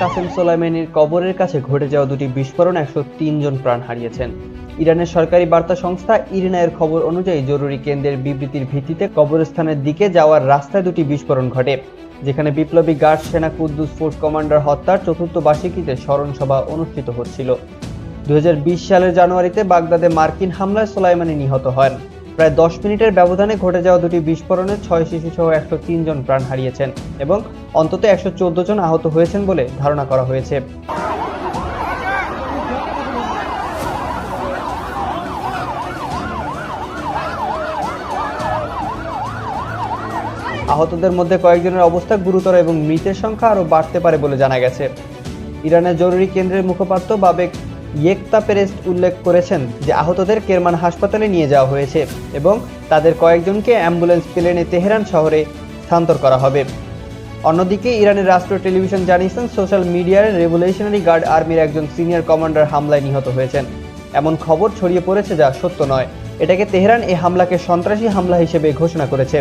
কাসেম সোলাইমানির কবরের কাছে ঘটে যাওয়া দুটি বিস্ফোরণ একশো জন প্রাণ হারিয়েছেন। ইরানের সরকারি বার্তা সংস্থা ইরিনায়ের খবর অনুযায়ী জরুরি কেন্দ্রের বিবৃতির ভিত্তিতে কবরস্থানের দিকে যাওয়ার রাস্তায় দুটি বিস্ফোরণ ঘটে, যেখানে বিপ্লবী গার্ড সেনা কুদ্দুস ফোর্স কমান্ডার হত্যার চতুর্থ বার্ষিকীতে স্মরণ সভা অনুষ্ঠিত হচ্ছিল। দু হাজার বিশ সালের জানুয়ারিতে বাগদাদে মার্কিন হামলায় সোলাইমানি নিহত হন। প্রায় দশ মিনিটের ব্যবধানে ঘটে যাওয়া দুটি বিস্ফোরণে ছয় শিশু সহ একশো জন প্রাণ হারিয়েছেন এবং অন্তত একশো চোদ্দ জন আহত হয়েছেন বলে ধারণা করা হয়েছে। আহতদের মধ্যে কয়েকজনের অবস্থা গুরুতর এবং মৃতের সংখ্যা আরও বাড়তে পারে বলে জানা গেছে। ইরানের জরুরি কেন্দ্রের মুখপাত্র বাবেক ইয়েকতা পেরেস্ট উল্লেখ করেছেন যে আহতদের কেরমান হাসপাতালে নিয়ে যাওয়া হয়েছে এবং তাদের কয়েকজনকে অ্যাম্বুলেন্স প্লেনে তেহরান শহরে স্থানান্তর করা হবে। অন্যদিকে ইরানের রাষ্ট্র টেলিভিশন জানিয়েছেন, সোশ্যাল মিডিয়ার রেভলিউশনারি গার্ড আর্মির একজন সিনিয়র কমান্ডার হামলায় নিহত হয়েছেন। এমন খবর ছড়িয়ে পড়েছে যা সত্য নয়। এটাকে তেহরান এই হামলাকে সন্ত্রাসী হামলা হিসেবে ঘোষণা করেছে।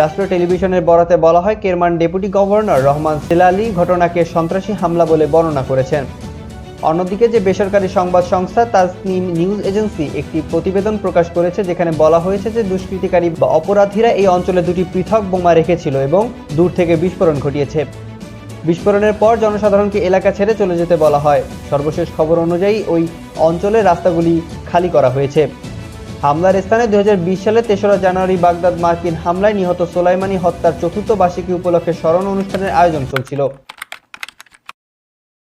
রাষ্ট্র টেলিভিশনের বরাতে বলা হয়, কেরমান ডেপুটি গভর্নর রহমান সেলালি ঘটনাকে সন্ত্রাসী হামলা বলে বর্ণনা করেছেন। অন্যদিকে যে বেসরকারি সংবাদ সংস্থা তাসনিম নিউজ এজেন্সি একটি প্রতিবেদন প্রকাশ করেছে, যেখানে বলা হয়েছে যে দুষ্কৃতিকারী বা অপরাধীরা এই অঞ্চলে দুটি পৃথক বোমা রেখেছিল এবং দূর থেকে বিস্ফোরণ ঘটিয়েছে। বিস্ফোরণের পর জনসাধারণকে এলাকা ছেড়ে চলে যেতে বলা হয়। সর্বশেষ খবর অনুযায়ী ওই অঞ্চলের রাস্তাগুলি খালি করা হয়েছে। হামলার স্থানে দুই সালে তেসরা জানুয়ারি বাগদাদ মার্কিন হামলায় নিহত সোলাইমানি হত্যার চতুর্থ বার্ষিকী উপলক্ষে স্মরণ অনুষ্ঠানের আয়োজন চলছিল।